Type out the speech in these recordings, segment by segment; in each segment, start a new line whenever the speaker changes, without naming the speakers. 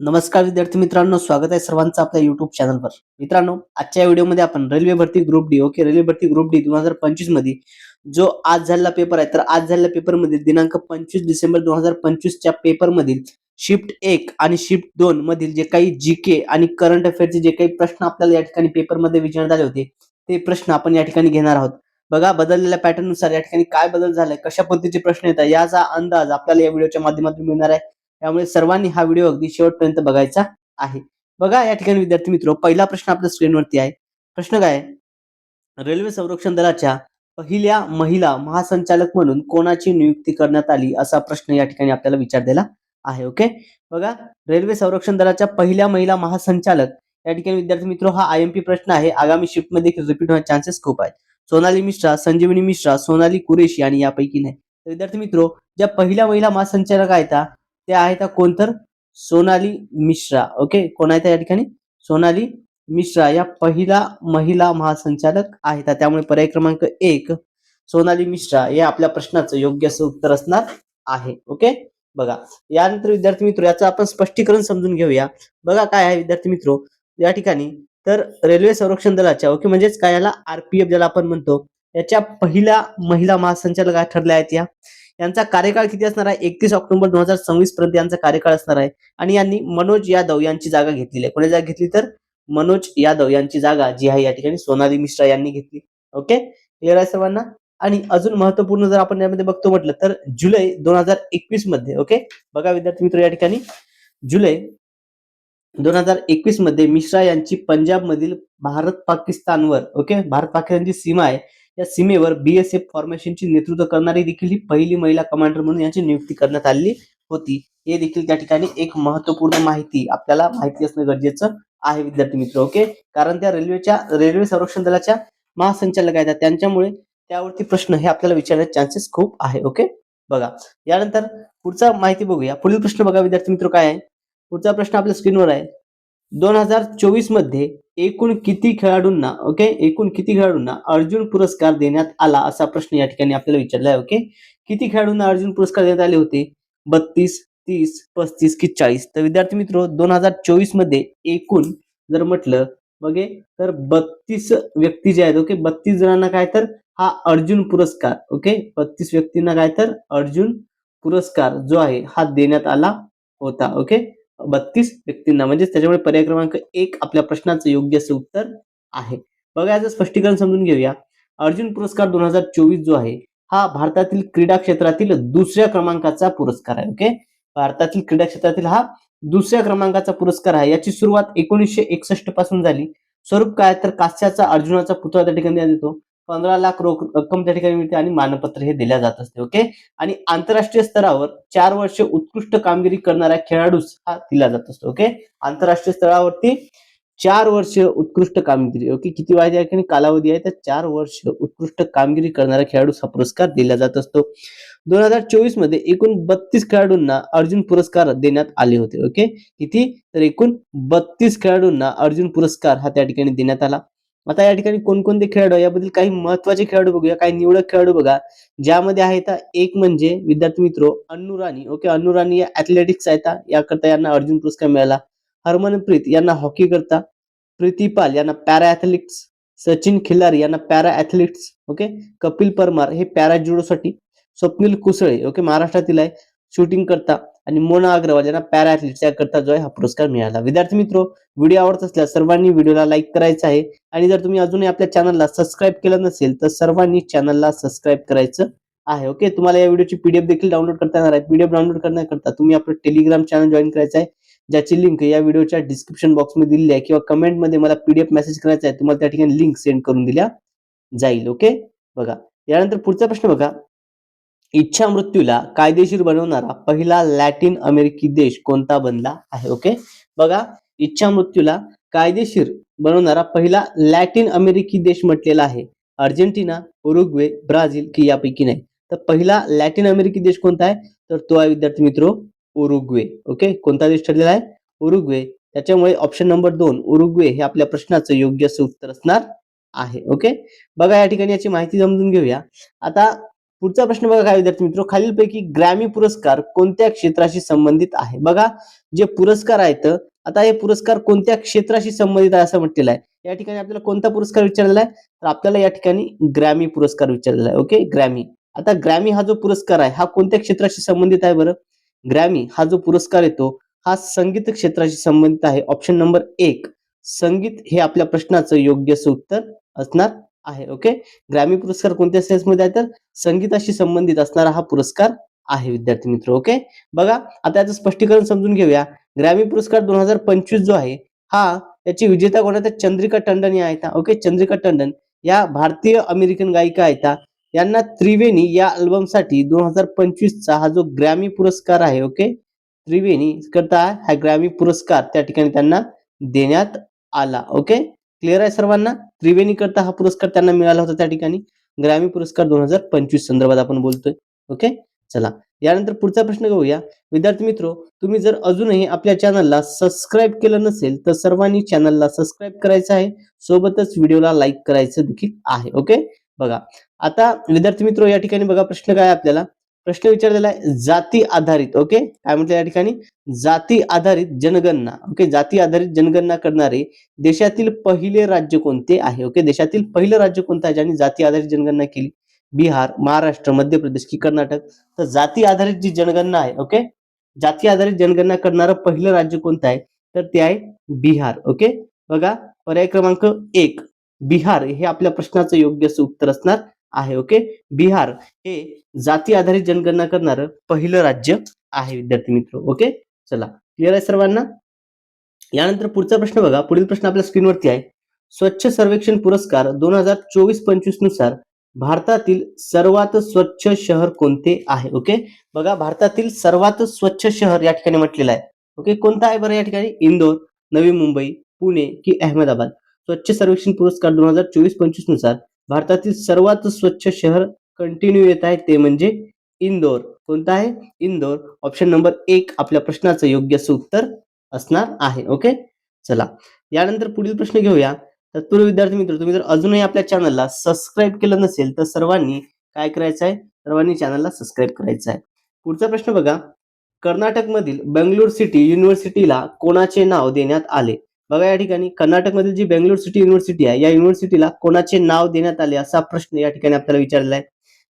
नमस्कार विद्यार्थी मित्रांनो स्वागत आहे सर्वांचं आपल्या युट्यूब चॅनलवर मित्रांनो आजच्या व्हिडिओमध्ये आपण रेल्वे भरती ग्रुप डी ओके रेल्वे भरती ग्रुप डी दोन हजार पंचवीसमध्ये जो आज झालेला पेपर आहे तर आज झालेल्या पेपरमध्ये दिनांक पंचवीस डिसेंबर दोन हजार पंचवीसच्या पेपरमधील शिफ्ट एक आणि शिफ्ट दोन मधील जे काही जी के आणि करंट अफेअरचे जे काही प्रश्न आपल्याला या ठिकाणी पेपरमध्ये विचारण्यात आले होते ते प्रश्न आपण या ठिकाणी घेणार आहोत. बघा बदललेल्या पॅटर्ननुसार या ठिकाणी काय बदल झालाय कशा पद्धतीचे प्रश्न येतात याचा अंदाज आपल्याला या व्हिडिओच्या माध्यमातून मिळणार आहे. त्यामुळे सर्वांनी हा व्हिडिओ अगदी शेवटपर्यंत बघायचा आहे. बघा या ठिकाणी विद्यार्थी मित्र पहिला प्रश्न आपल्या स्क्रीनवरती आहे. प्रश्न काय रेल्वे संरक्षण दलाच्या पहिल्या महिला महासंचालक म्हणून कोणाची नियुक्ती करण्यात आली असा प्रश्न या ठिकाणी आपल्याला विचारलेला आहे ओके? बघा रेल्वे संरक्षण दलाच्या पहिल्या महिला महासंचालक या ठिकाणी विद्यार्थी मित्र हा आय एम पी प्रश्न आहे. आगामी शिफ्टमध्ये रिपीट होण्याचे चान्सेस खूप आहेत. सोनाली मिश्रा संजीवनी मिश्रा सोनाली कुरेशी आणि यापैकी नाही. तर विद्यार्थी मित्र ज्या पहिल्या महिला महासंचालक आहेत त्या आहेत कोण तर? सोनाली मिश्रा. ओके कोण आहेत या ठिकाणी? सोनाली मिश्रा. या पहिला महिला महासंचालक आहेत त्यामुळे पर्याय क्रमांक एक सोनाली मिश्रा या आपल्या प्रश्नाचं योग्य असं उत्तर असणार आहे. ओके बघा. यानंतर विद्यार्थी मित्र याचं आपण स्पष्टीकरण समजून घेऊया. बघा काय आहे विद्यार्थी मित्र. या ठिकाणी तर रेल्वे संरक्षण दलाच्या ओके म्हणजेच काय याला? आरपीएफ ज्याला आपण म्हणतो याच्या पहिल्या महिला महासंचालक ठरल्या आहेत या. यांचा कार्यकाळ किती असणार आहे? एकतीस ऑक्टोबर दोन हजार सव्वीस पर्यंत यांचा कार्यकाळ असणार आहे. आणि यांनी मनोज यादव यांची जागा घेतलेली आहे. कोणी जागा घेतली तर? मनोज यादव यांची जागा जी आहे या ठिकाणी सोनाली मिश्रा यांनी घेतली. ओके? क्लिअर आहे सर्वांना? आणि अजून महत्त्वपूर्ण जर आपण यामध्ये बघतो म्हटलं तर जुलै दोन हजार एकवीसमध्ये ओके? बघा विद्यार्थी मित्र या ठिकाणी. जुलै दोन हजार एकवीसमध्ये मिश्रा यांची पंजाब मधील भारत पाकिस्तानवर ओके? भारत पाकिस्तानची सीमा आहे. या सीमेवर बीएसएफ फॉर्मेशनची नेतृत्व करणारी देखील ही पहिली महिला कमांडर म्हणून यांची नियुक्ती करण्यात आली होती. हे देखील त्या ठिकाणी एक महत्त्वपूर्ण माहिती आपल्याला माहिती असणं गरजेचं आहे विद्यार्थी मित्र ओके कारण त्या रेल्वेच्या रेल्वे संरक्षण दलाच्या महासंचालक आहेत. त्यांच्यामुळे त्यावरती प्रश्न हे आपल्याला विचारण्याचे चान्सेस खूप आहे ओके बघा यानंतर पुढचा माहिती बघूया. पुढील प्रश्न बघा विद्यार्थी मित्र काय आहे? पुढचा प्रश्न आपल्या स्क्रीनवर आहे. दोन हजार चोवीसमध्ये एकूण किती खेळाडूंना ओके एकूण किती खेळाडूंना अर्जुन पुरस्कार देण्यात आला असा प्रश्न या ठिकाणी आपल्याला विचारला आहे ओके किती खेळाडूंना अर्जुन पुरस्कार देण्यात आले होते? बत्तीस तीस पस्तीस की चाळीस? तर विद्यार्थी मित्र दोन हजार चोवीसमध्ये एकूण जर म्हटलं बघे तर बत्तीस व्यक्ती जे आहेत ओके बत्तीस जणांना काय तर हा अर्जुन पुरस्कार ओके बत्तीस व्यक्तींना काय तर अर्जुन पुरस्कार जो आहे हा देण्यात आला होता ओके बत्तीस व्यक्तींना. म्हणजेच त्याच्यामुळे पर्याय क्रमांक एक आपल्या प्रश्नाचं योग्य असं उत्तर आहे. बघा याचं स्पष्टीकरण समजून घेऊया. अर्जुन पुरस्कार दोन हजार चोवीस जो आहे हा भारतातील क्रीडा क्षेत्रातील दुसऱ्या क्रमांकाचा पुरस्कार आहे ओके? भारतातील क्रीडा क्षेत्रातील हा दुसऱ्या क्रमांकाचा पुरस्कार आहे. याची सुरुवात एकोणीसशे एकसष्टपासून झाली. स्वरूप काय? तर कास्याचा अर्जुनाचा पुतळा त्या ठिकाणी देतो. पंधरा लाख रोख रक्कम त्या ठिकाणी मिळते आणि मानपत्र हे दिल्या जात असते ओके आणि आंतरराष्ट्रीय स्तरावर चार वर्ष उत्कृष्ट कामगिरी करणाऱ्या खेळाडूस हा दिला जात असतो ओके आंतरराष्ट्रीय स्तरावरती चार वर्ष उत्कृष्ट कामगिरी ओके किती वाजे आहे ठिकाणी कालावधी आहे तर चार वर्ष उत्कृष्ट कामगिरी करणाऱ्या खेळाडूस हा पुरस्कार दिला जात असतो. दोन हजार चोवीसमध्ये एकूण बत्तीस खेळाडूंना अर्जुन पुरस्कार देण्यात आले होते ओके किती? तर एकूण बत्तीस खेळाडूंना अर्जुन पुरस्कार हा त्या ठिकाणी देण्यात आला. आता या ठिकाणी कोणकोणते खेळाडू याबद्दल काही महत्त्वाचे खेळाडू बघूया काही निवडक खेळाडू बघा. ज्यामध्ये आहेत एक म्हणजे विद्यार्थी मित्र अन्नू राणी. ओके अन्नू राणी या ऍथलेटिक्स आहेत याकरता यांना अर्जुन पुरस्कार मिळाला. हरमनप्रीत यांना हॉकी करता. प्रीतीपाल यांना पॅरा ऍथलेटिक्स सचिन खिल्लारी यांना para athletics okay Kapil Parmar हे पॅरा जुडोसाठी स्वप्नील कुसळे ओके महाराष्ट्रातील आहे. शूटिंग करता. आणि मोना अग्रवाल यांना पॅरा ऍथलीटच्या करता जो आहे हा पुरस्कार मिळाला. विद्यार्थी मित्र व्हिडिओ आवडत असल्यास सर्वांनी व्हिडिओला लाईक करायचा आहे. आणि जर तुम्ही अजूनही आपल्या चॅनलला सबस्क्राईब केलं नसेल तर सर्वांनी चॅनलला सबस्क्राईब करायचं आहे ओके? तुम्हाला या व्हिडिओची पीडीएफ देखील डाउनलोड करता येणार आहे. पीडीएफ डाउनलोड करण्याकरता तुम्ही आपलं टेलिग्राम चॅनल जॉईन करायचं आहे ज्याची लिंक या व्हिडिओच्या डिस्क्रिप्शन बॉक्समध्ये दिली आहे किंवा कमेंटमध्ये मला पीडीएफ मेसेज करायचा आहे तुम्हाला त्या ठिकाणी लिंक सेंड करून दिल्या जाईल ओके? बघा यानंतर पुढचा प्रश्न बघा. इच्छा मृत्यूला कायदेशीर बनवणारा पहिला लॅटिन अमेरिकी देश कोणता बनला आहे? ओके? बघा इच्छा मृत्यूला कायदेशीर बनवणारा पहिला लॅटिन अमेरिकी देश म्हटलेला आहे. अर्जेंटिना उरुग्वे ब्राझील की यापैकी नाही. तर पहिला लॅटिन अमेरिकी देश कोणता आहे? तर तो आहे विद्यार्थी मित्र उरुग्वे. ओके? कोणता देश ठरलेला आहे? उरुग्वे. त्याच्यामुळे ऑप्शन नंबर दोन उरुग्वे हे आपल्या प्रश्नाचं योग्य असं उत्तर असणार आहे. ओके? बघा या ठिकाणी याची माहिती समजून घेऊया. आता पुढचा प्रश्न बघा काय विद्यार्थी मित्र खालीलपैकी ग्रॅमी पुरस्कार कोणत्या क्षेत्राशी संबंधित आहे? बघा जे पुरस्कार आहेत आता हे पुरस्कार कोणत्या क्षेत्राशी संबंधित आहे असं म्हटलेलं आहे. या ठिकाणी आपल्याला कोणता पुरस्कार विचारलेला आहे? तर आपल्याला या ठिकाणी ग्रॅमी पुरस्कार विचारलेला आहे ओके ग्रॅमी आता ग्रॅमी हा जो पुरस्कार आहे हा कोणत्या क्षेत्राशी संबंधित आहे बरं? ग्रॅमी हा जो पुरस्कार येतो हा संगीत क्षेत्राशी संबंधित आहे. ऑप्शन नंबर एक संगीत हे आपल्या प्रश्नाचं योग्य उत्तर असणार आहे ओके ग्रॅमी पुरस्कार कोणत्या सेन्समध्ये आहे तर संगीताशी संबंधित असणारा हा पुरस्कार आहे विद्यार्थी मित्र ओके बघा आता याचं स्पष्टीकरण समजून घेऊया. ग्रॅमी पुरस्कार दोन हजार पंचवीस जो आहे हा त्याची विजेता कोण आहे चंद्रिका टंडन या आहेत ओके चंद्रिका टंडन या भारतीय अमेरिकन गायिका आहेत. यांना त्रिवेणी या अल्बमसाठी दोन हजार पंचवीसचा हा जो ग्रॅमी पुरस्कार आहे ओके त्रिवेणी करता हा ग्रॅमी पुरस्कार त्या ठिकाणी त्यांना देण्यात आला ओके क्लिअर आहे सर्वांना? त्रिवेणी करता हा पुरस्कार त्यांना मिळाला होता त्या ठिकाणी. ग्रामीण पुरस्कार दोन हजार पंचवीस संदर्भात आपण बोलतोय. ओके? चला. यानंतर पुढचा प्रश्न घेऊया विद्यार्थी मित्र तुम्ही जर अजूनही आपल्या चॅनलला सबस्क्राईब केलं नसेल तर सर्वांनी चॅनलला सबस्क्राईब करायचं आहे. सोबतच व्हिडिओला लाईक करायचं देखील आहे. ओके? बघा. आता विद्यार्थी मित्र या ठिकाणी बघा प्रश्न काय आपल्याला. प्रश्न विचारलेला आहे जाती आधारित ओके काय म्हटलं या ठिकाणी? जाती आधारित जनगणना ओके जाती आधारित जनगणना करणारे देशातील पहिले राज्य कोणते आहे ओके देशातील पहिलं राज्य कोणतं आहे ज्यांनी जाती आधारित जनगणना केली? बिहार महाराष्ट्र मध्य प्रदेश की कर्नाटक. तर जाती आधारित जी जनगणना आहे ओके जाती आधारित जनगणना करणारं पहिलं राज्य कोणतं आहे? तर ते आहे बिहार ओके बघा पर्याय क्रमांक एक बिहार हे आपल्या प्रश्नाचं योग्य उत्तर असणार. आहे ओके बिहार हे जाती आधारित जनगणना करणारं पहिलं राज्य आहे विद्यार्थी मित्र ओके चला क्लिअर आहे सर्वांना? यानंतर पुढचा प्रश्न बघा. पुढील प्रश्न आपल्या स्क्रीनवरती आहे. स्वच्छ सर्वेक्षण पुरस्कार दोन हजार चोवीस पंचवीसनुसार भारतातील सर्वात स्वच्छ शहर कोणते आहे ओके बघा भारतातील सर्वात स्वच्छ शहर या ठिकाणी म्हटलेलं आहे ओके कोणतं आहे बरं या ठिकाणी? इंदोर नवी मुंबई पुणे की अहमदाबाद? स्वच्छ सर्वेक्षण पुरस्कार दोन हजार चोवीस पंचवीसनुसार भारतातील सर्वात स्वच्छ शहर कंटिन्यू येत आहे ते म्हणजे इंदोर. कोणतं आहे? इंदोर. ऑप्शन नंबर एक आपल्या प्रश्नाचं योग्य उत्तर असणार आहे ओके चला. यानंतर पुढील प्रश्न घेऊया. तत्पूर्व विद्यार्थी मित्र तुम्ही जर अजूनही आपल्या चॅनलला सबस्क्राईब केलं नसेल तर सर्वांनी काय करायचं आहे? सर्वांनी चॅनलला सबस्क्राईब करायचं आहे. पुढचा प्रश्न बघा. कर्नाटकमधील बेंगलोर सिटी युनिव्हर्सिटीला कोणाचे नाव देण्यात आले? बघा या ठिकाणी कर्नाटकमधील जी बेंगलोर सिटी युनिव्हर्सिटी आहे या युनिव्हर्सिटीला कोणाचे नाव देण्यात आले असा प्रश्न या ठिकाणी आपल्याला विचारलेला आहे.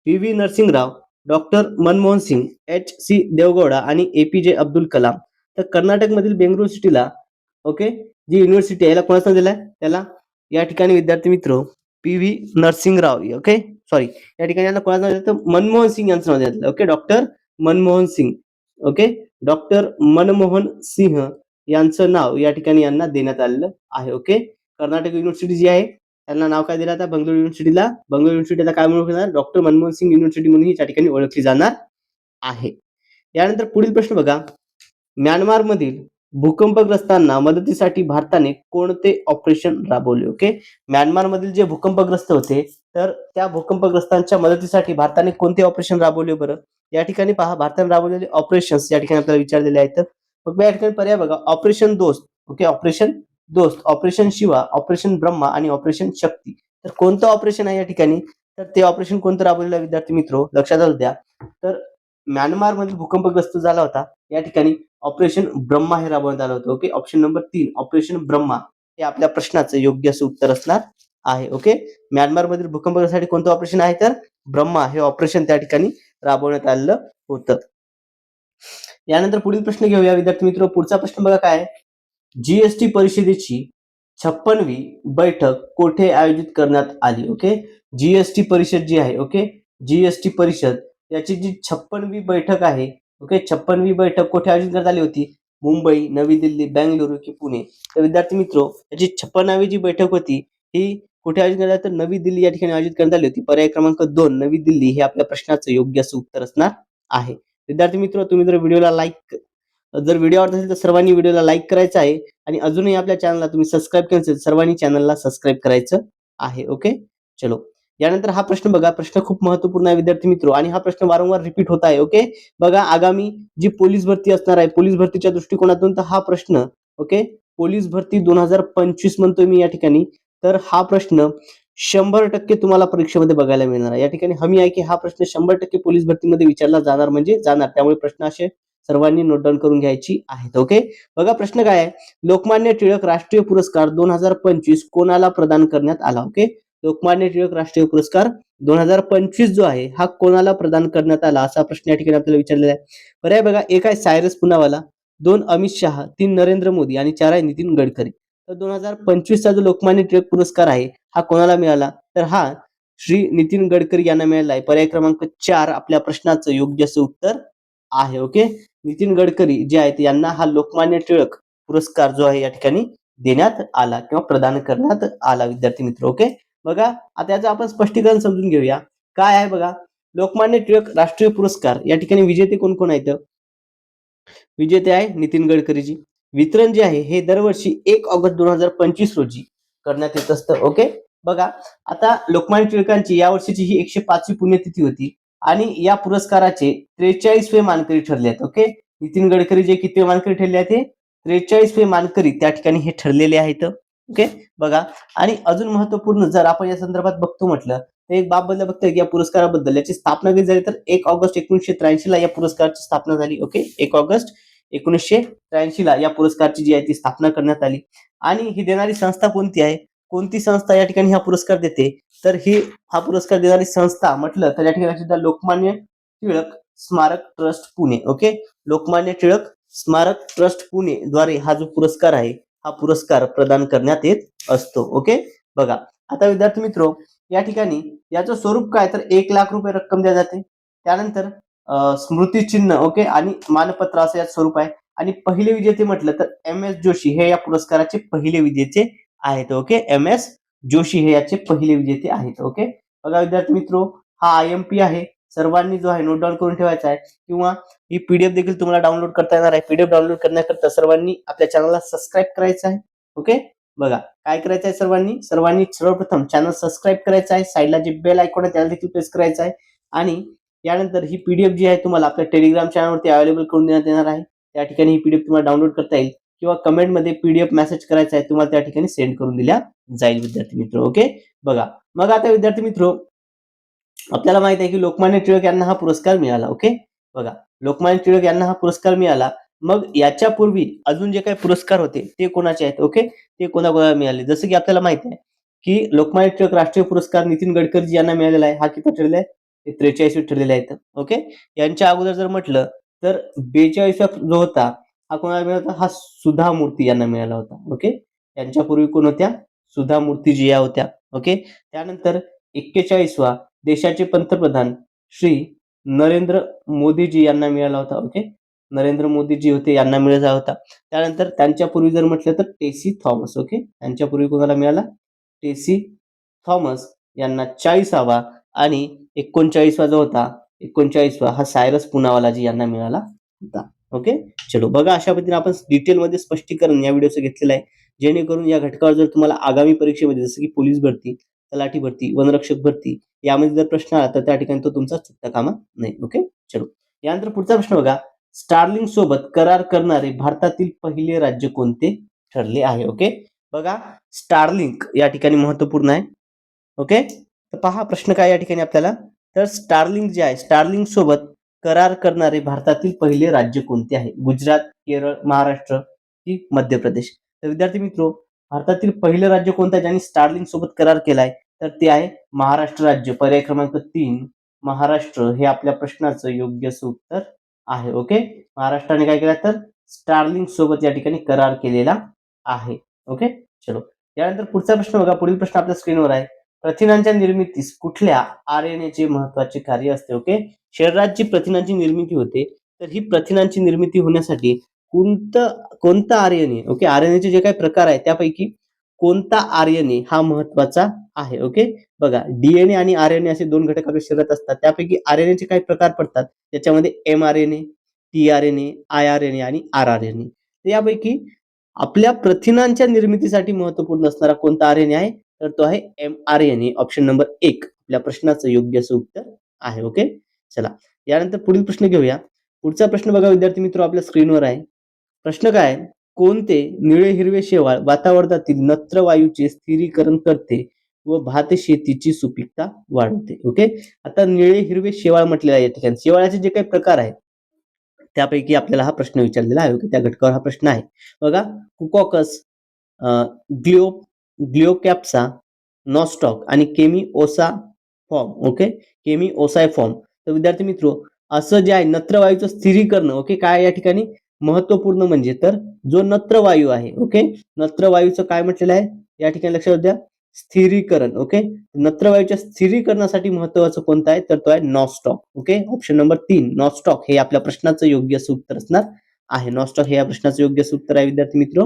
P V Narasimha Rao doctor Manmohan Singh H C Devegowda आणि एपीजे अब्दुल कलाम. तर कर्नाटकमधील बेंगलोर सिटीला ओके जी युनिव्हर्सिटी आहे याला कोणाचं दिलाय? त्याला या ठिकाणी विद्यार्थी मित्र P V Narasimha Rao okay sorry या ठिकाणी यांना कोणाचं नाव दिलं तर मनमोहन सिंग यांचं नाव दिलं okay doctor Manmohan Singh okay doctor Manmohan Singh यांचं नाव या ठिकाणी यांना देण्यात आलेलं आहे ओके कर्नाटक युनिव्हर्सिटी जी आहे त्यांना नाव काय दिलं आता? बंगलोर युनिव्हर्सिटीला बंगलोर युनिव्हर्सिटीला काय म्हणून ओळखणार डॉक्टर मनमोहन सिंग युनिव्हर्सिटी म्हणून या ठिकाणी ओळखली जाणार आहे. यानंतर पुढील प्रश्न बघा. म्यानमार मधील भूकंपग्रस्तांना मदतीसाठी भारताने कोणते ऑपरेशन राबवले ओके म्यानमार मधील जे भूकंपग्रस्त होते तर त्या भूकंपग्रस्तांच्या मदतीसाठी भारताने कोणते ऑपरेशन राबवले बरं? या ठिकाणी पहा भारताने राबवलेले ऑपरेशन्स या ठिकाणी आपल्याला विचारलेले आहेत. मग या ठिकाणी पर्याय बघा. Operation Dost. Okay operation Dost. Operation Shiva. Operation Brahma आणि ऑपरेशन शक्ती. तर कोणतं ऑपरेशन आहे या ठिकाणी? तर ते ऑपरेशन कोणतं राबवलेलं आहे विद्यार्थी मित्र? लक्षात असू द्या. तर म्यानमारमध्ये भूकंपग्रस्त झाला होता. या ठिकाणी ऑपरेशन ब्रह्मा हे राबवण्यात आलं होतं. ओके ऑप्शन नंबर तीन. ऑपरेशन ब्रह्मा हे आपल्या प्रश्नाचं योग्य असं उत्तर असणार आहे. ओके म्यानमार मधील भूकंपासाठी कोणतं ऑपरेशन आहे? तर ब्रह्मा हे ऑपरेशन त्या ठिकाणी राबवण्यात आलेलं होतं. यानंतर पुढील प्रश्न घेऊया. विद्यार्थी मित्र पुढचा प्रश्न बघा काय जीएसटी परिषदेची छप्पनवी बैठक कोठे आयोजित करण्यात आली? ओके जीएसटी परिषद जी आहे ओके जीएसटी परिषद याची जी छप्पनवी बैठक आहे ओके छप्पनवी बैठक कुठे आयोजित करण्यात आली होती? मुंबई नवी दिल्ली बेंगलुरू की पुणे. तर विद्यार्थी मित्र याची छप्पनावी जी बैठक होती ही कुठे आयोजित करण्यात तर नवी दिल्ली या ठिकाणी आयोजित करण्यात आली होती. पर्याय क्रमांक दोन नवी दिल्ली हे आपल्या प्रश्नाचं योग्य असं उत्तर असणार आहे. विद्यार्थी मित्र तुम्ही जर व्हिडिओला लाईक जर व्हिडिओ आवडत असेल तर सर्वांनी व्हिडिओला लाईक करायचं आहे. आणि अजूनही आपल्या चॅनलला तुम्ही सबस्क्राईब केलं असेल सर्वांनी चॅनलला सबस्क्राईब करायचं आहे ओके चलो. यानंतर हा प्रश्न बघा. प्रश्न खूप महत्त्वपूर्ण आहे विद्यार्थी मित्र. आणि हा प्रश्न वारंवार रिपीट होत आहे ओके बघा आगामी जी पोलीस भरती असणार आहे पोलीस भरतीच्या दृष्टिकोनातून तर हा प्रश्न ओके पोलीस भरती दोन हजार पंचवीस म्हणतोय मी या ठिकाणी. तर हा प्रश्न शंभर टक्के तुम्हाला परीक्षेमध्ये बघायला मिळणार आहे. या ठिकाणी हमी आहे की हा प्रश्न शंभर टक्के पोलीस भरतीमध्ये विचारला जाणार म्हणजे जाणार. त्यामुळे प्रश्न असे सर्वांनी नोट डाऊन करून घ्यायची आहेत ओके बघा प्रश्न काय आहे? लोकमान्य टिळक राष्ट्रीय पुरस्कार दोन हजार पंचवीस कोणाला प्रदान करण्यात आला ओके लोकमान्य टिळक राष्ट्रीय पुरस्कार दोन हजार पंचवीस जो आहे हा कोणाला प्रदान करण्यात आला? असा प्रश्न या ठिकाणी आपल्याला विचारलेला आहे. पर्याय बघा एक आहे सायरस पुनावाला दोन अमित शहा तीन नरेंद्र मोदी आणि चार आहे नितीन गडकरी. तर दोन हजार पंचवीसचा जो लोकमान्य टिळक पुरस्कार आहे हा कोणाला मिळाला? तर हा श्री नितीन गडकरी यांना मिळाला आहे. पर्याय क्रमांक चार आपल्या प्रश्नाचं योग्य असं उत्तर आहे ओके? नितीन गडकरी जे आहेत यांना हा लोकमान्य टिळक पुरस्कार जो आहे या ठिकाणी देण्यात आला किंवा प्रदान करण्यात आला विद्यार्थी मित्र ओके? बघा आता याचं आपण स्पष्टीकरण समजून घेऊया. काय आहे बघा? लोकमान्य टिळक राष्ट्रीय पुरस्कार या ठिकाणी विजेते कोण कोण आहेत? विजेते आहे नितीन गडकरीजी. वितरण जे आहे हे दरवर्षी एक ऑगस्ट दोन हजार पंचवीस रोजी करण्यात येत असतं ओके बघा आता लोकमान्य टिळकांची या वर्षीची ही एकशे पाचवी पुण्यतिथी होती आणि या पुरस्काराचे त्रेचाळीसवे मानकरी ठरले आहेत ओके नितीन गडकरी जे किती मानकरी ठरले आहेत हे? त्रेचाळीसवे मानकरी त्या ठिकाणी हे ठरलेले आहेत ओके बघा आणि अजून महत्त्वपूर्ण जर आपण या संदर्भात बघतो म्हटलं तर एक बाबबद्दल बघतोय या पुरस्काराबद्दल याची स्थापना कधी झाली? तर एक ऑगस्ट एकोणीसशे त्र्याऐंशी ला या पुरस्काराची स्थापना झाली ओके एक ऑगस्ट एकोणीसशे त्र्याऐंशी ला या पुरस्कारची जी आहे ती स्थापना करण्यात आली. आणि ही देणारी संस्था कोणती आहे? कोणती संस्था या ठिकाणी हा पुरस्कार देते? तर ही हा पुरस्कार देणारी संस्था म्हटलं तर या ठिकाणी सुद्धा Lokmanya Tilak Smarak trust Pune okay? Lokmanya Tilak Smarak trust Pune द्वारे हा जो पुरस्कार आहे हा पुरस्कार प्रदान करण्यात येत असतो ओके? बघा आता विद्यार्थी मित्र या ठिकाणी याचं स्वरूप काय? तर एक लाख रुपये रक्कम द्या जाते त्यानंतर स्मृतिचिन्ह ओके? आणि मानपत्र असं यात स्वरूप आहे. आणि पहिले विजेते म्हटलं तर एम एस जोशी हे या पुरस्काराचे पहिले विजेते आहेत ओके? एम एस जोशी हे याचे पहिले विजेते आहेत ओके? बघा विद्यार्थी मित्रो हा आय एम पी आहे. सर्वांनी जो आहे नोट डाऊन करून ठेवायचा आहे. किंवा ही पीडीएफ देखील तुम्हाला डाउनलोड करता येणार आहे. पीडीएफ डाउनलोड करण्याकरता सर्वांनी आपल्या चॅनलला सबस्क्राईब करायचं आहे ओके? बघा काय करायचं आहे सर्वांनी? सर्वांनी सर्वप्रथम चॅनल सबस्क्राईब करायचं आहे. साईडला जे बेल आयकॉन आहे त्याला देखील प्रेस करायचं आहे. आणि यानंतर ही पीडीएफ जी आहे तुम्हाला आपल्या टेलिग्राम चॅनलवरती अवेलेबल करून देण्यात येणार आहे. त्या ठिकाणी ही पीडीएफ तुम्हाला डाउनलोड करता येईल किंवा कमेंटमध्ये पीडीएफ मेसेज करायचा आहे तुम्हाला त्या ठिकाणी सेंड करून दिल्या जाईल विद्यार्थी मित्र ओके बघा मग आता विद्यार्थी मित्र आपल्याला माहीत आहे की लोकमान्य टिळक यांना हा पुरस्कार मिळाला ओके बघा लोकमान्य टिळक यांना हा पुरस्कार मिळाला. मग याच्यापूर्वी अजून जे काही पुरस्कार होते ते कोणाचे आहेत ओके ते कोणाकोणाला मिळाले? जसं की आपल्याला माहीत आहे की लोकमान्य टिळक राष्ट्रीय पुरस्कार नितीन गडकरी यांना मिळालेला आहे. हा किती ठरलेला आहे? ते त्रेचाळीसवी ठरलेले आहेत. ओके यांच्या अगोदर जर म्हटलं तर बेचाळीसवा जो होता हा कोणाला मिळाला होता? हा सुधा मूर्ती यांना मिळाला होता. ओके यांच्यापूर्वी कोण होत्या? सुधा मूर्तीजी या होत्या. ओके त्यानंतर एक्केचाळीसवा देशाचे पंतप्रधान श्री नरेंद्र मोदीजी यांना मिळाला होता. ओके नरेंद्र मोदीजी होते यांना मिळाला होता. त्यानंतर त्यांच्यापूर्वी जर म्हटलं तर टेसी थॉमस. ओके त्यांच्यापूर्वी कोणाला मिळाला? टेसी थॉमस यांना चाळीसावा आणि एकोणचाळीसवा जो होता. एकोणचाळीसवा हा सायरस पुनावालाजी यांना मिळाला होता. ओके चलो बघा अशा पद्धतीने आपण डिटेलमध्ये स्पष्टीकरण या व्हिडिओचं घेतलेलं आहे. जेणेकरून या घटकावर जर तुम्हाला आगामी परीक्षेमध्ये जसं की पोलीस भरती तलाठी भरती वनरक्षक भरती यामध्ये जर प्रश्न आला तर त्या ठिकाणी तो तुमचा चुकता कामा नाही. ओके चलो. यानंतर पुढचा प्रश्न बघा. स्टार्लिंग सोबत करार करणारे भारतातील पहिले राज्य कोणते ठरले आहे? ओके बघा स्टारलिंक या ठिकाणी महत्त्वपूर्ण आहे. ओके तर पहा प्रश्न काय या ठिकाणी आपल्याला. तर स्टार्लिंग जे आहे स्टार्लिंग सोबत करार करणारे भारतातील पहिले राज्य कोणते आहे? गुजरात केरळ महाराष्ट्र की मध्य प्रदेश? तर विद्यार्थी मित्रो भारतातील पहिलं राज्य कोणतं आहे? ज्यांनी स्टार्लिंग सोबत करार केलाय तर ते आहे महाराष्ट्र राज्य. पर्याय क्रमांक तीन महाराष्ट्र हे आपल्या प्रश्नाचं योग्य उत्तर आहे ओके? महाराष्ट्राने काय केलं तर स्टार्लिंग सोबत या ठिकाणी करार केलेला आहे ओके? चलो. त्यानंतर पुढचा प्रश्न बघा. पुढील प्रश्न आपल्या स्क्रीनवर आहे. प्रथिनांच्या निर्मितीस कुठल्या आर एन एचे महत्त्वाचे कार्य असते ओके शरीरात जी प्रथिनांची निर्मिती होते तर ही प्रथिनांची निर्मिती होण्यासाठी कोणतं कोणतं R N A okay R N एचे जे काही प्रकार आहे त्यापैकी कोणता आर एन ए हा महत्त्वाचा आहे ओके बघा डीएनए आणि आर एन ए असे दोन घटक आपल्या शरीरात असतात त्यापैकी आर एन एचे काही प्रकार पडतात त्याच्यामध्ये M R N A T R N A I R N A आणि आर आर एन ए यापैकी आपल्या प्रथिनांच्या निर्मितीसाठी महत्त्वपूर्ण असणारा कोणता आर एन ए आहे तर तो आहे M R N A option number एक. आपल्या प्रश्नाचं योग्य असं उत्तर आहे ओके चला यानंतर पुढील प्रश्न घेऊया. पुढचा प्रश्न बघा विद्यार्थी मित्र आपल्या स्क्रीनवर आहे. प्रश्न काय कोणते निळे हिरवे शेवाळ वातावरणातील नत्र वायूचे स्थिरीकरण करते व भात शेतीची सुपीकता वाढवते ओके आता निळे हिरवे शेवाळ म्हटलेलं आहे या ठिकाणी. शेवाळाचे जे काही प्रकार आहेत त्यापैकी आपल्याला हा प्रश्न विचारलेला आहे ओके त्या घटकावर हा प्रश्न आहे. बघा कुकॉकस ग्लिओ ग्लिओकॅप्सा नॉस्टॉक आणि केमी ओसा फॉर्म ओके? केमी ओसाय फॉर्म. तर विद्यार्थी मित्र असं जे आहे नत्रवायूचं स्थिरीकरण ओके? काय या ठिकाणी? महत्त्वपूर्ण म्हणजे तर जो नत्रवायू आहे ओके? नत्रवायूचं काय म्हटलेलं आहे? या ठिकाणी लक्षात द्या स्थिरीकरण ओके? नत्रवायूच्या स्थिरीकरणासाठी महत्वाचं कोणतं आहे? तर तो आहे नॉस्टॉक ओके? ऑप्शन नंबर तीन नॉस्टॉक हे आपल्या प्रश्नाचं योग्य उत्तर असणार आहे. नॉस्टॉक हे या प्रश्नाचं योग्य उत्तर आहे विद्यार्थी मित्र.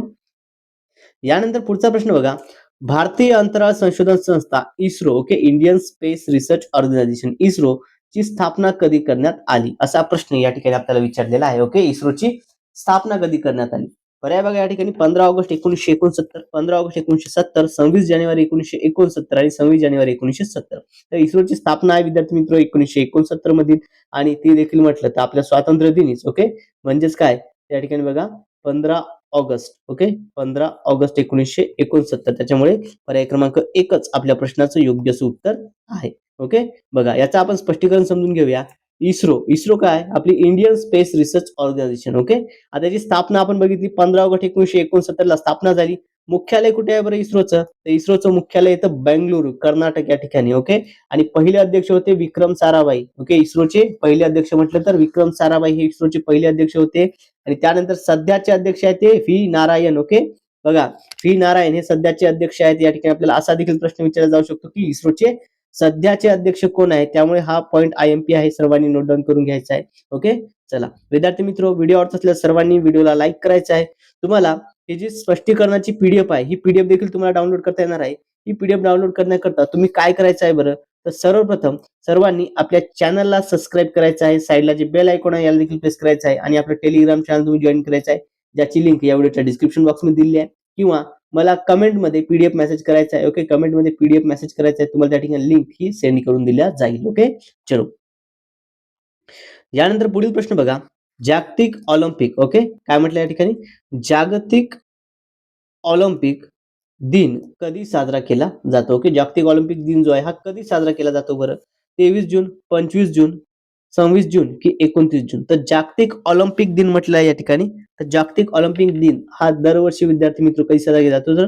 यानंतर पुढचा प्रश्न बघा. भारतीय अंतराळ संशोधन संस्था ISRO okay Indian space research organisation ISRO ची स्थापना कधी करण्यात आली? असा प्रश्न या ठिकाणी आपल्याला विचारलेला आहे ओके? इस्रोची स्थापना कधी करण्यात आली? पर्याय बघा या ठिकाणी पंधरा ऑगस्ट एकोणीसशे एकोणसत्तर पंधरा ऑगस्ट एकोणीसशे सत्तर सव्वीस जानेवारी एकोणीसशे एकोणसत्तर आणि सव्वीस जानेवारी एकोणीसशे सत्तर. तर इस्रोची स्थापना आहे विद्यार्थी मित्र एकोणीसशे एकोणसत्तर मधील आणि ती देखील म्हटलं तर आपल्या स्वातंत्र्य दिनीच ओके? म्हणजेच काय? या ठिकाणी बघा पंधरा ऑगस्ट ओके? पंधरा ऑगस्ट एकोणीसशे एकोणसत्तर. त्याच्यामुळे पर्याय क्रमांक एकच आपल्या प्रश्नाचं योग्य उत्तर आहे. ओके? बघा याचं आपण स्पष्टीकरण समजून घेऊया. इस्रो. इस्रो काय? आपली Indian space research organisation okay? आता याची स्थापना आपण बघितली पंधरा ऑगस्ट एकोणीशे एकोणसत्तर ला स्थापना झाली. मुख्यालय कुठे आहे बरं इस्रोचं? तर इस्रोचं मुख्यालय येतं बेंगलुरू कर्नाटक या ठिकाणी ओके? आणि पहिले अध्यक्ष होते विक्रम साराभाई ओके? इस्रोचे पहिले अध्यक्ष म्हटलं तर विक्रम साराभाई हे इस्रोचे पहिले अध्यक्ष होते. आणि त्यानंतर सध्याचे अध्यक्ष आहेत ते व्ही नारायण ओके? बघा व्ही नारायण हे सध्याचे अध्यक्ष आहेत. या ठिकाणी आपल्याला असा देखील प्रश्न विचारला जाऊ शकतो की इस्रोचे सध्याचे अध्यक्ष कोण आहे? त्यामुळे हा पॉईंट आय एम पी आहे सर्वांनी नोट डाऊन करून घ्यायचा आहे. ओके चला. विद्यार्थी मित्र व्हिडिओ आवडत असल्यास सर्वांनी व्हिडिओला लाईक करायचा आहे. तुम्हाला ही जी स्पष्टीकरणाची पीडीएफ आहे ही पीडीएफ देखील तुम्हाला डाउनलोड करता येणार आहे. ही पीडीएफ डाउनलोड करण्याकरता तुम्ही काय करायचं आहे बरं? तर सर्वप्रथम सर्वांनी आपल्या चॅनलला सबस्क्राईब करायचं आहे. साईडला जे बेल आयकॉन आहे याला देखील प्रेस करायचं आहे. आणि आपलं टेलिग्राम चॅनल तुम्ही जॉईन करायचं आहे. ज्याची लिंक या व्हिडिओच्या डिस्क्रिप्शन बॉक्समध्ये दिली आहे. किंवा मला कमेंटमध्ये पीडीएफ मेसेज करायचा आहे ओके कमेंटमध्ये पीडीएफ मेसेज करायचा आहे तुम्हाला त्या ठिकाणी लिंक ही सेंड करून दिल्या जाईल ओके चलो. यानंतर पुढील प्रश्न बघा. जागतिक ऑलिम्पिक ओके काय म्हटलं या ठिकाणी? जागतिक ऑलिम्पिक दिन कधी साजरा केला जातो ओके जागतिक ऑलिम्पिक दिन जो आहे हा कधी साजरा केला जातो बरं? तेवीस जून पंचवीस जून सव्वीस जून की एकोणतीस जून. तर जागतिक ऑलिम्पिक दिन म्हटलं आहे या ठिकाणी. तर जागतिक ऑलिम्पिक दिन हा दरवर्षी विद्यार्थी मित्र कधी साजरा केला जातो तर?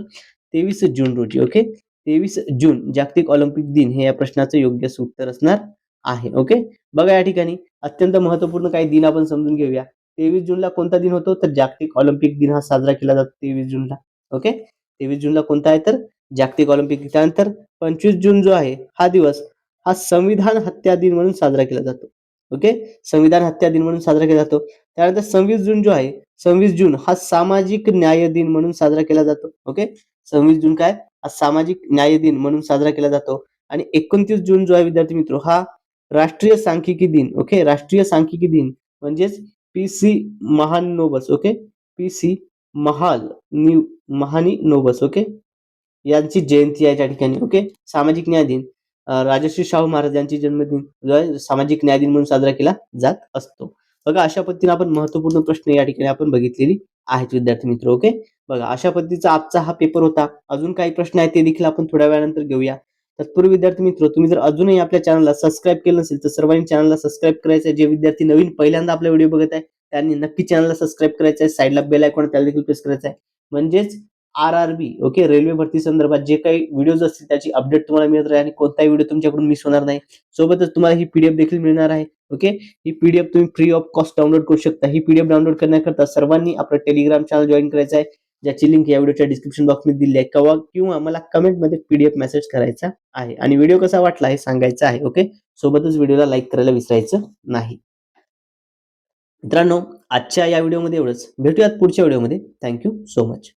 तेवीस जून रोजी ओके तेवीस जून जागतिक ऑलिम्पिक दिन हे या प्रश्नाचं योग्य उत्तर असणार आहे ओके बघा या ठिकाणी. अत्यंत महत्त्वपूर्ण काही दिन आपण समजून घेऊया. तेवीस जूनला कोणता दिन होतो? तर जागतिक ऑलिम्पिक दिन हा साजरा केला जातो तेवीस जूनला ओके तेवीस जूनला कोणता आहे तर? जागतिक ऑलिम्पिक त्यानंतर पंचवीस जून जो आहे हा दिवस हा संविधान हत्या दिन म्हणून साजरा केला जातो. ओके संविधान हत्या दिन म्हणून साजरा केला जातो. त्यानंतर सव्वीस जून जो आहे सव्वीस जून हा सामाजिक न्याय दिन म्हणून साजरा केला जातो. ओके सव्वीस जून काय? हा सामाजिक न्याय दिन म्हणून साजरा केला जातो. आणि एकोणतीस जून जो आहे विद्यार्थी मित्र हा राष्ट्रीय सांख्यिकी दिन. ओके राष्ट्रीय सांख्यिकी दिन म्हणजेच P C Mahalanobis okay P C महाल न्यू महानी नोबस. ओके यांची जयंती आहे त्या ठिकाणी. ओके सामाजिक न्याय दिन. राजश्री शाहू महाराज यांची जन्मदिन सामाजिक न्याय दिन म्हणून साजरा केला जात असतो. बघा अशा पद्धतीने आपण महत्त्वपूर्ण प्रश्न या ठिकाणी आपण बघितलेली आहेत विद्यार्थी मित्र ओके? बघा अशा पद्धतीचा आजचा हा पेपर होता. अजून काही प्रश्न आहेत ते देखील आपण थोड्या वेळानंतर घेऊया. तत्पूर्वी विद्यार्थी मित्र तुम्ही जर अजूनही आपल्या चॅनलला सबस्क्राईब केलं नसेल तर सर्वांनी चॅनलला सबस्क्राईब करायचं आहे. जे विद्यार्थी नवीन पहिल्यांदा आपला व्हिडिओ बघत आहे त्यांनी नक्की चॅनलला सबस्क्राईब करायचं आहे. साईडला बेल आयकॉन त्याला देखील प्रेस करायचं आहे. म्हणजेच R R B okay? Railway भरती संदर्भात जे काही व्हिडिओज असतील त्याची अपडेट तुम्हाला मिळत राहील आणि कोणताही व्हिडिओ तुमच्याकडून मिस होणार नाही. सोबतच तुम्हाला ही पीडीएफ देखील मिळणार आहे ओके? ही पीडीएफ तुम्ही फ्री ऑफ कॉस्ट डाउनलोड करू शकता. ही पीडीएफ डाउनलोड करण्याकरता सर्वांनी आपलं टेलिग्राम चॅनल जॉईन करायचं आहे. ज्याची लिंक या व्हिडिओच्या डिस्क्रिप्शन बॉक्समध्ये दिली आहे. किंवा किंवा मला कमेंटमध्ये पीडीएफ मेसेज करायचा आहे. आणि व्हिडिओ कसा वाटला हे सांगायचं आहे ओके? सोबतच व्हिडिओला लाईक करायला विसरायचं नाही. मित्रांनो आजच्या या व्हिडिओमध्ये एवढंच. भेटूयात पुढच्या व्हिडिओमध्ये थँक्यू सो मच